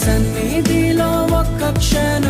సన్నిధిలో ఒక్క క్షణం